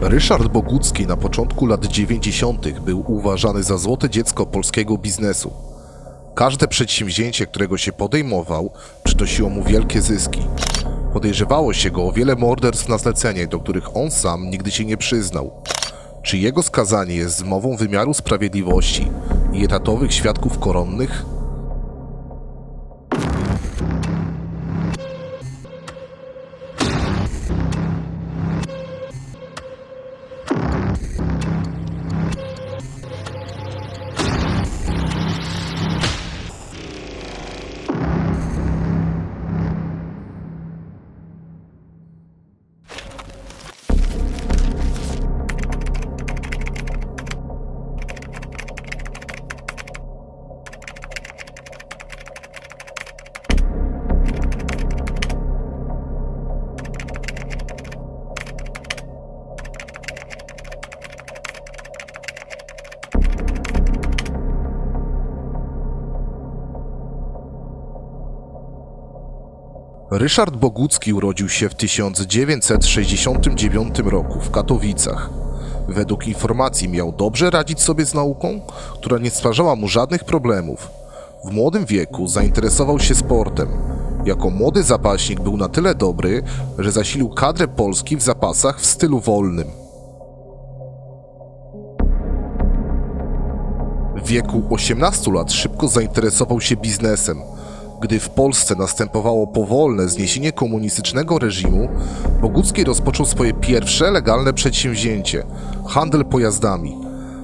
Ryszard Bogucki na początku lat 90. był uważany za złote dziecko polskiego biznesu. Każde przedsięwzięcie, którego się podejmował, przynosiło mu wielkie zyski. Podejrzewało się go o wiele morderstw na zlecenie, do których on sam nigdy się nie przyznał. Czy jego skazanie jest zmową wymiaru sprawiedliwości i etatowych świadków koronnych? Ryszard Bogucki urodził się w 1969 roku w Katowicach. Według informacji miał dobrze radzić sobie z nauką, która nie stwarzała mu żadnych problemów. W młodym wieku zainteresował się sportem. Jako młody zapaśnik był na tyle dobry, że zasilił kadrę Polski w zapasach w stylu wolnym. W wieku 18 lat szybko zainteresował się biznesem. Gdy w Polsce następowało powolne zniesienie komunistycznego reżimu, Bogucki rozpoczął swoje pierwsze legalne przedsięwzięcie handel pojazdami.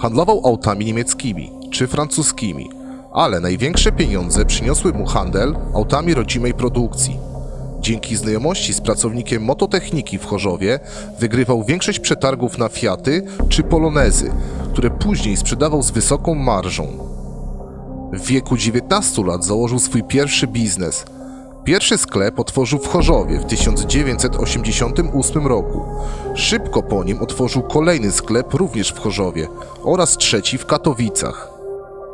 Handlował autami niemieckimi czy francuskimi, ale największe pieniądze przyniosły mu handel autami rodzimej produkcji. Dzięki znajomości z pracownikiem mototechniki w Chorzowie wygrywał większość przetargów na Fiaty czy Polonezy, które później sprzedawał z wysoką marżą. W wieku 19 lat założył swój pierwszy biznes. Pierwszy sklep otworzył w Chorzowie w 1988 roku. Szybko po nim otworzył kolejny sklep również w Chorzowie oraz trzeci w Katowicach.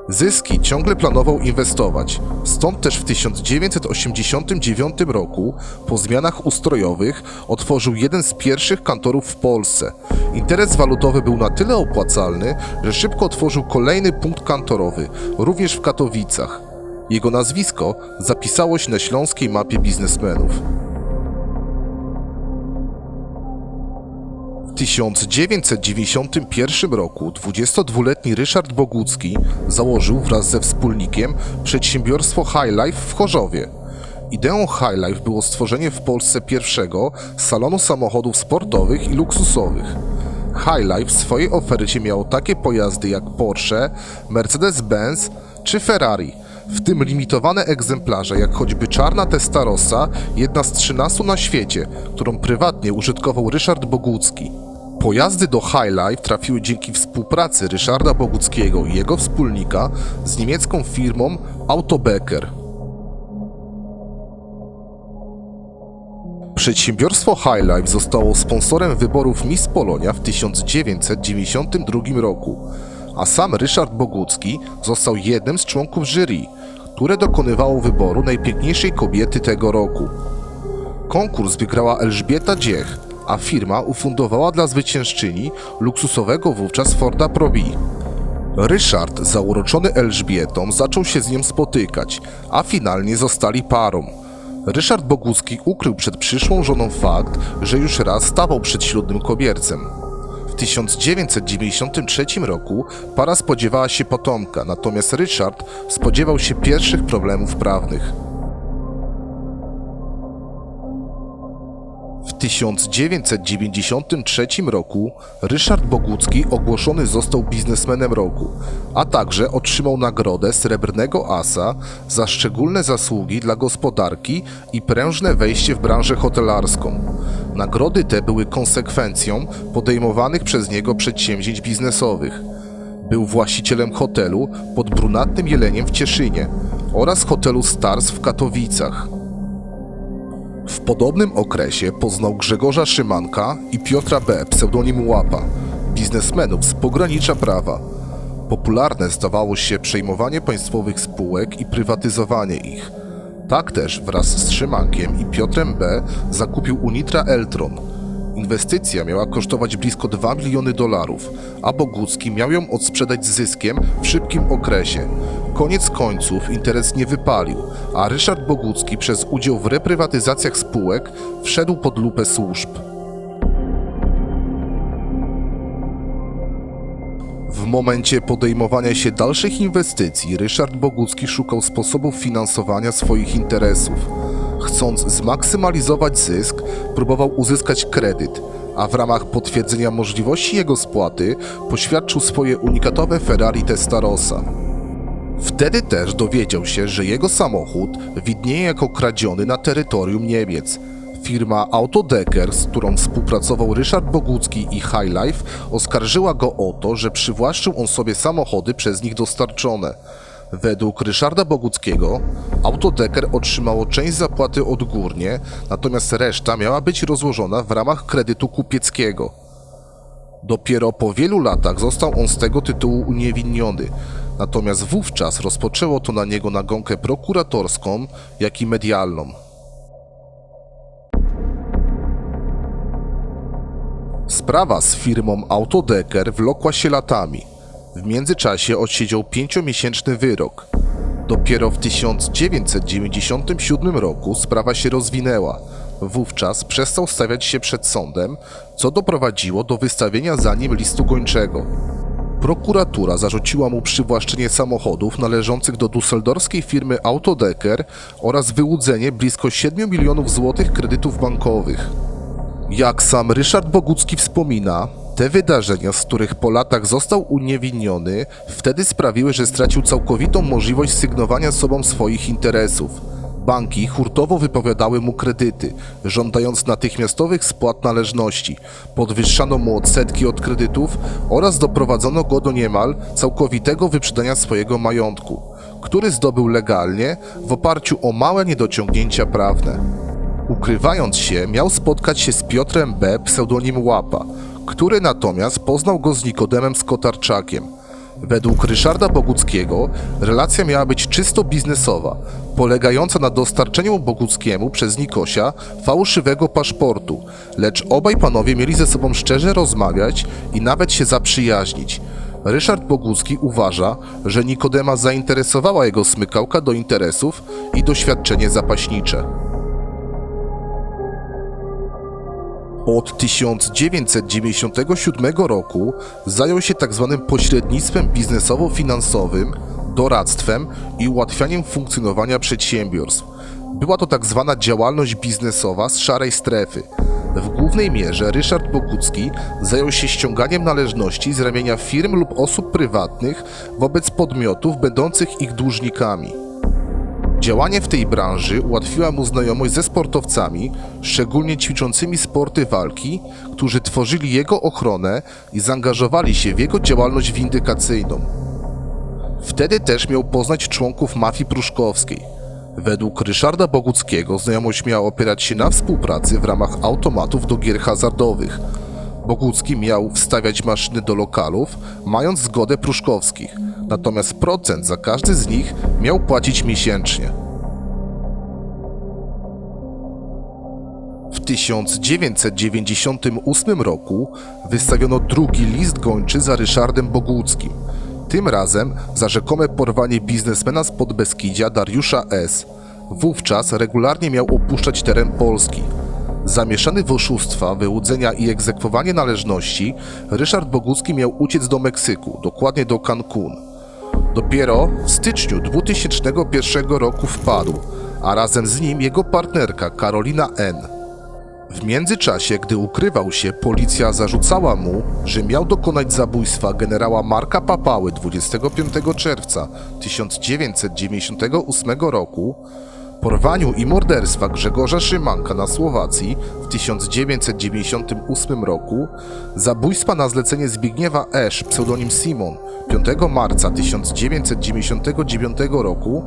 Zyski ciągle planował inwestować, stąd też w 1989 roku, po zmianach ustrojowych, otworzył jeden z pierwszych kantorów w Polsce. Interes walutowy był na tyle opłacalny, że szybko otworzył kolejny punkt kantorowy, również w Katowicach. Jego nazwisko zapisało się na śląskiej mapie biznesmenów. 1991 roku 22-letni Ryszard Bogucki założył wraz ze wspólnikiem przedsiębiorstwo High Life w Chorzowie. Ideą High Life było stworzenie w Polsce pierwszego salonu samochodów sportowych i luksusowych. High Life w swojej ofercie miało takie pojazdy jak Porsche, Mercedes-Benz czy Ferrari, w tym limitowane egzemplarze jak choćby czarna Testarossa, jedna z 13 na świecie, którą prywatnie użytkował Ryszard Bogucki. Pojazdy do High Life trafiły dzięki współpracy Ryszarda Boguckiego i jego wspólnika z niemiecką firmą Autobecker. Przedsiębiorstwo High Life zostało sponsorem wyborów Miss Polonia w 1992 roku, a sam Ryszard Bogucki został jednym z członków jury, które dokonywało wyboru najpiękniejszej kobiety tego roku. Konkurs wygrała Elżbieta Dziech, a firma ufundowała dla zwyciężczyni luksusowego wówczas Forda Probi. Ryszard, zauroczony Elżbietą, zaczął się z nią spotykać, a finalnie zostali parą. Ryszard Bogucki ukrył przed przyszłą żoną fakt, że już raz stawał przed ślubnym kobiercem. W 1993 roku para spodziewała się potomka, natomiast Ryszard spodziewał się pierwszych problemów prawnych. W 1993 roku Ryszard Bogucki ogłoszony został biznesmenem roku, a także otrzymał nagrodę Srebrnego Asa za szczególne zasługi dla gospodarki i prężne wejście w branżę hotelarską. Nagrody te były konsekwencją podejmowanych przez niego przedsięwzięć biznesowych. Był właścicielem hotelu pod Brunatnym Jeleniem w Cieszynie oraz hotelu Stars w Katowicach. W podobnym okresie poznał Grzegorza Szymanka i Piotra B., pseudonim Łapa, biznesmenów z pogranicza prawa. Popularne stawało się przejmowanie państwowych spółek i prywatyzowanie ich. Tak też wraz z Szymankiem i Piotrem B. zakupił Unitra Eltron, Inwestycja miała kosztować blisko 2 miliony dolarów, a Bogucki miał ją odsprzedać z zyskiem w szybkim okresie. Koniec końców interes nie wypalił, a Ryszard Bogucki przez udział w reprywatyzacjach spółek wszedł pod lupę służb. Momencie podejmowania się dalszych inwestycji Ryszard Bogucki szukał sposobów finansowania swoich interesów. Chcąc zmaksymalizować zysk, próbował uzyskać kredyt, a w ramach potwierdzenia możliwości jego spłaty poświadczył swoje unikatowe Ferrari Testarossa. Wtedy też dowiedział się, że jego samochód widnieje jako kradziony na terytorium Niemiec. Firma Autodecker, z którą współpracował Ryszard Bogucki i Highlife, oskarżyła go o to, że przywłaszczył on sobie samochody przez nich dostarczone. Według Ryszarda Boguckiego Autodecker otrzymało część zapłaty odgórnie, natomiast reszta miała być rozłożona w ramach kredytu kupieckiego. Dopiero po wielu latach został on z tego tytułu uniewinniony, natomiast wówczas rozpoczęło to na niego nagonkę prokuratorską, jak i medialną. Sprawa z firmą Autodecker wlokła się latami. W międzyczasie odsiedział pięciomiesięczny wyrok. Dopiero w 1997 roku sprawa się rozwinęła. Wówczas przestał stawiać się przed sądem, co doprowadziło do wystawienia za nim listu gończego. Prokuratura zarzuciła mu przywłaszczenie samochodów należących do dusseldorskiej firmy Autodecker oraz wyłudzenie blisko 7 milionów złotych kredytów bankowych. Jak sam Ryszard Bogucki wspomina, te wydarzenia, z których po latach został uniewinniony, wtedy sprawiły, że stracił całkowitą możliwość sygnowania sobą swoich interesów. Banki hurtowo wypowiadały mu kredyty, żądając natychmiastowych spłat należności. Podwyższano mu odsetki od kredytów oraz doprowadzono go do niemal całkowitego wyprzedania swojego majątku, który zdobył legalnie w oparciu o małe niedociągnięcia prawne. Ukrywając się, miał spotkać się z Piotrem B., pseudonim Łapa, który natomiast poznał go z Nikodemem Skotarczakiem. Według Ryszarda Boguckiego relacja miała być czysto biznesowa, polegająca na dostarczeniu Boguckiemu przez Nikosia fałszywego paszportu, lecz obaj panowie mieli ze sobą szczerze rozmawiać i nawet się zaprzyjaźnić. Ryszard Bogucki uważa, że Nikodema zainteresowała jego smykałka do interesów i doświadczenie zapaśnicze. Od 1997 roku zajął się tzw. pośrednictwem biznesowo-finansowym, doradztwem i ułatwianiem funkcjonowania przedsiębiorstw. Była to tzw. działalność biznesowa z szarej strefy. W głównej mierze Ryszard Bogucki zajął się ściąganiem należności z ramienia firm lub osób prywatnych wobec podmiotów będących ich dłużnikami. Działanie w tej branży ułatwiła mu znajomość ze sportowcami, szczególnie ćwiczącymi sporty walki, którzy tworzyli jego ochronę i zaangażowali się w jego działalność windykacyjną. Wtedy też miał poznać członków mafii pruszkowskiej. Według Ryszarda Boguckiego znajomość miała opierać się na współpracy w ramach automatów do gier hazardowych. Bogucki miał wstawiać maszyny do lokalów, mając zgodę pruszkowskich, natomiast procent za każdy z nich miał płacić miesięcznie. W 1998 roku wystawiono drugi list gończy za Ryszardem Boguckim. Tym razem za rzekome porwanie biznesmena z Podbeskidzia Dariusza S. Wówczas regularnie miał opuszczać teren Polski. Zamieszany w oszustwa, wyłudzenia i egzekwowanie należności, Ryszard Bogucki miał uciec do Meksyku, dokładnie do Cancun. Dopiero w styczniu 2001 roku wpadł, a razem z nim jego partnerka Karolina N. W międzyczasie, gdy ukrywał się, policja zarzucała mu, że miał dokonać zabójstwa generała Marka Papały 25 czerwca 1998 roku, porwaniu i morderstwa Grzegorza Szymanka na Słowacji w 1998 roku, zabójstwa na zlecenie Zbigniewa Esz, pseudonim Simon, 5 marca 1999 roku,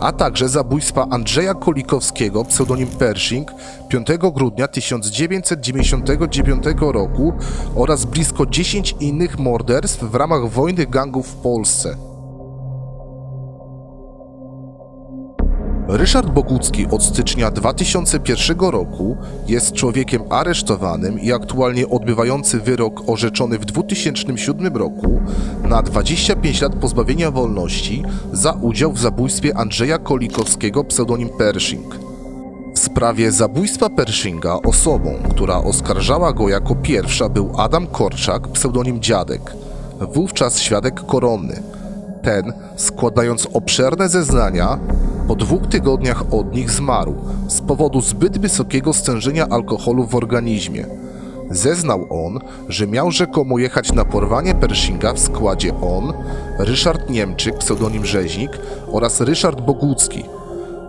a także zabójstwa Andrzeja Kolikowskiego, pseudonim Pershing, 5 grudnia 1999 roku oraz blisko 10 innych morderstw w ramach wojny gangów w Polsce. Ryszard Bogucki od stycznia 2001 roku jest człowiekiem aresztowanym i aktualnie odbywający wyrok orzeczony w 2007 roku na 25 lat pozbawienia wolności za udział w zabójstwie Andrzeja Kolikowskiego pseudonim Pershing. W sprawie zabójstwa Pershinga osobą, która oskarżała go jako pierwsza był Adam Korczak, pseudonim Dziadek, wówczas świadek koronny. Ten, składając obszerne zeznania, po dwóch tygodniach od nich zmarł z powodu zbyt wysokiego stężenia alkoholu w organizmie. Zeznał on, że miał rzekomo jechać na porwanie Pershinga w składzie on, Ryszard Niemczyk, pseudonim Rzeźnik oraz Ryszard Bogucki.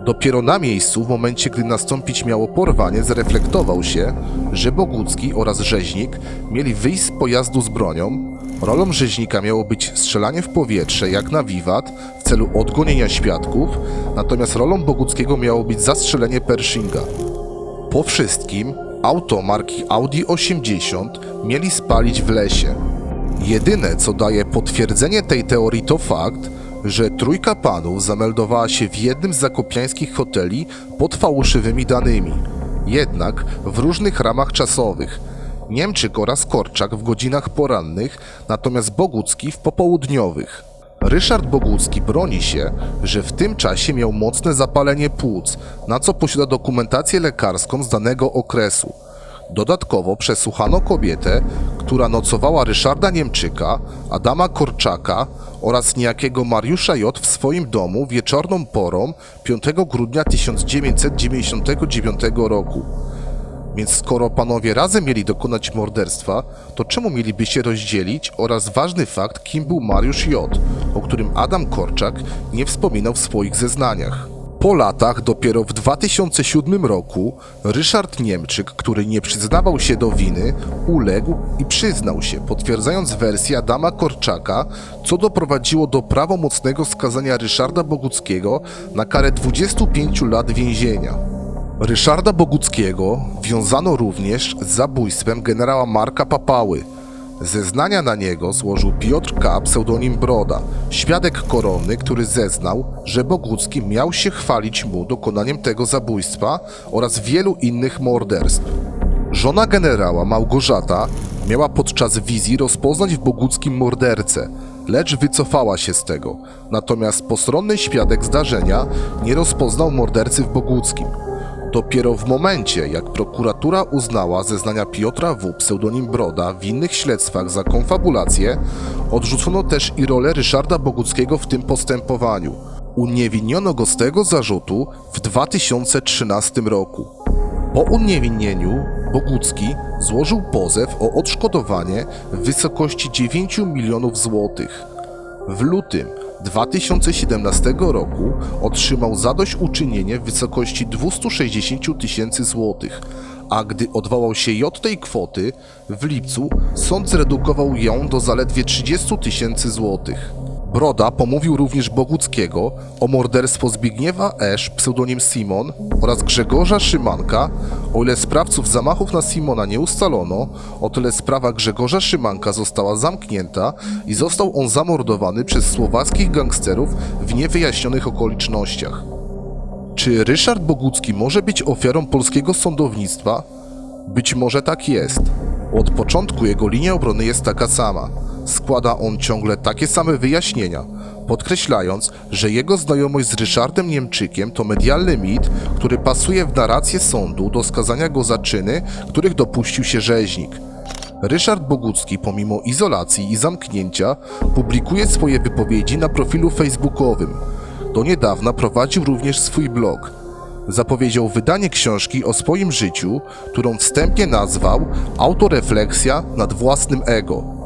Dopiero na miejscu, w momencie gdy nastąpić miało porwanie, zreflektował się, że Bogucki oraz Rzeźnik mieli wyjść z pojazdu z bronią. Rolą Rzeźnika miało być strzelanie w powietrze, jak na wiwat, w celu odgonienia świadków, natomiast rolą Boguckiego miało być zastrzelenie Pershinga. Po wszystkim auto marki Audi 80 mieli spalić w lesie. Jedyne, co daje potwierdzenie tej teorii, to fakt, że trójka panów zameldowała się w jednym z zakopiańskich hoteli pod fałszywymi danymi, jednak w różnych ramach czasowych. Niemczyk oraz Korczak w godzinach porannych, natomiast Bogucki w popołudniowych. Ryszard Bogucki broni się, że w tym czasie miał mocne zapalenie płuc, na co posiada dokumentację lekarską z danego okresu. Dodatkowo przesłuchano kobietę, która nocowała Ryszarda Niemczyka, Adama Korczaka oraz niejakiego Mariusza J. w swoim domu wieczorną porą 5 grudnia 1999 roku. Więc skoro panowie razem mieli dokonać morderstwa, to czemu mieliby się rozdzielić oraz ważny fakt, kim był Mariusz J., o którym Adam Korczak nie wspominał w swoich zeznaniach. Po latach, dopiero w 2007 roku, Ryszard Niemczyk, który nie przyznawał się do winy, uległ i przyznał się, potwierdzając wersję Adama Korczaka, co doprowadziło do prawomocnego skazania Ryszarda Boguckiego na karę 25 lat więzienia. Ryszarda Boguckiego wiązano również z zabójstwem generała Marka Papały. Zeznania na niego złożył Piotr K., pseudonim Broda, świadek koronny, który zeznał, że Bogucki miał się chwalić mu dokonaniem tego zabójstwa oraz wielu innych morderstw. Żona generała Małgorzata miała podczas wizji rozpoznać w Boguckim mordercę, lecz wycofała się z tego. Natomiast postronny świadek zdarzenia nie rozpoznał mordercy w Boguckim. Dopiero w momencie, jak prokuratura uznała zeznania Piotra W., pseudonim Broda, w innych śledztwach za konfabulację, odrzucono też i rolę Ryszarda Boguckiego w tym postępowaniu. Uniewinniono go z tego zarzutu w 2013 roku. Po uniewinnieniu Bogucki złożył pozew o odszkodowanie w wysokości 9 milionów złotych. W lutym 2017 roku otrzymał zadośćuczynienie w wysokości 260 tysięcy złotych, a gdy odwołał się J tej kwoty, w lipcu sąd zredukował ją do zaledwie 30 tysięcy złotych. Broda pomówił również Boguckiego o morderstwo Zbigniewa Esz, pseudonim Simon, oraz Grzegorza Szymanka. O ile sprawców zamachów na Simona nie ustalono, o tyle sprawa Grzegorza Szymanka została zamknięta i został on zamordowany przez słowackich gangsterów w niewyjaśnionych okolicznościach. Czy Ryszard Bogucki może być ofiarą polskiego sądownictwa? Być może tak jest. Od początku jego linia obrony jest taka sama. Składa on ciągle takie same wyjaśnienia, podkreślając, że jego znajomość z Ryszardem Niemczykiem to medialny mit, który pasuje w narrację sądu do skazania go za czyny, których dopuścił się rzeźnik. Ryszard Bogucki, pomimo izolacji i zamknięcia, publikuje swoje wypowiedzi na profilu facebookowym. Do niedawna prowadził również swój blog. Zapowiedział wydanie książki o swoim życiu, którą wstępnie nazwał Autorefleksja nad własnym ego.